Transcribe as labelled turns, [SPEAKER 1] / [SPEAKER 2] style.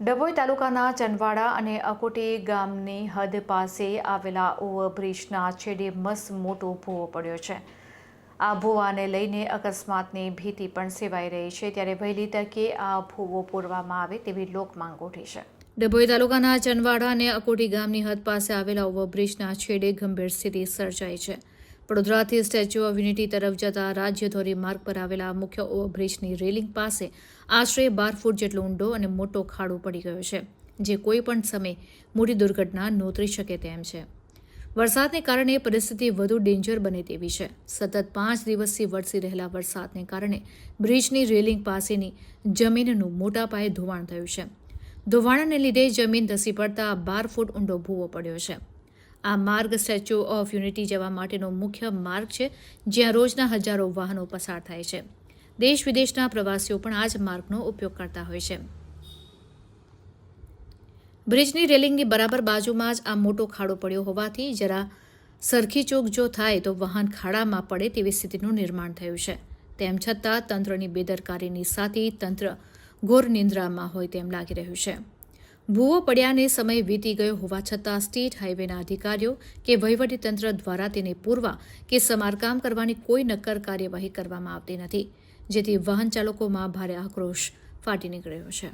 [SPEAKER 1] ડભોઈ તાલુકાના ચંદવાડા અને અકોટી ગામની હદ પાસે આવેલા ઓવરબ્રિજના છેડે મસ્ત મોટો ભૂવો પડ્યો છે. આ ભૂવાને લઈને અકસ્માતની ભીતિ પણ સેવાઈ રહી છે. ત્યારે વહેલી તકે આ ભૂવો પૂરવામાં આવે તેવી લોકમાંગ ઉઠી છે. ડભોઈ તાલુકાના ચંદવાડા અને અકોટી ગામની હદ પાસે આવેલા ઓવરબ્રિજના છેડે ગંભીર સ્થિતિ સર્જાઈ છે. વડોદરાથી સ્ટેચ્યુ ઓફ યુનિટી તરફ જતા રાજ્ય ધોરી માર્ગ પર આવેલા મુખ્ય ઓવરબ્રિજની રેલિંગ પાસે આશરે બાર ફૂટ જેટલો ઊંડો અને મોટો ખાડો પડી ગયો છે, જે કોઈ પણ સમયે મોટી દુર્ઘટના નોતરી શકે તેમ છે. વરસાદને કારણે પરિસ્થિતિ વધુ ડેન્જર બને તેવી છે. સતત પાંચ દિવસથી વરસી રહેલા વરસાદને કારણે બ્રિજની રેલિંગ પાસેની જમીનનું મોટા પાયે ધોવાણ થયું છે. ધોવાણને લીધે જમીન ધસી પડતા બાર ફૂટ ઊંડો ભૂવો પડ્યો છે. આ માર્ગ સ્ટેચ્યુ ઓફ યુનિટી જવા માટેનો મુખ્ય માર્ગ છે, જ્યાં રોજના હજારો વાહનો પસાર થાય છે. દેશ વિદેશના પ્રવાસીઓ પણ આ જ માર્ગનો ઉપયોગ કરતા હોય છે. બ્રિજની રેલિંગની બરાબર બાજુમાં જ આ મોટો ખાડો પડ્યો હોવાથી જરા સરખી ચોક જો થાય તો વાહન ખાડામાં પડે તેવી સ્થિતિનું નિર્માણ થયું છે. તેમ છતાં તંત્રની બેદરકારીની સાથે તંત્ર ઘોર નિંદ્રામાં હોય તેમ લાગી રહ્યું છે. ભૂવો પડ્યાને સમય વીતી ગયો હોવા છતાં સ્ટેટ હાઈવેના અધિકારીઓ કે વહીવટીતંત્ર દ્વારા તેને પૂરવા કે સમારકામ કરવાની કોઈ નક્કર કાર્યવાહી કરવામાં આવતી નથી, જેથી વાહન ચાલકોમાં ભારે આક્રોશ ફાટી નીકળ્યો છે.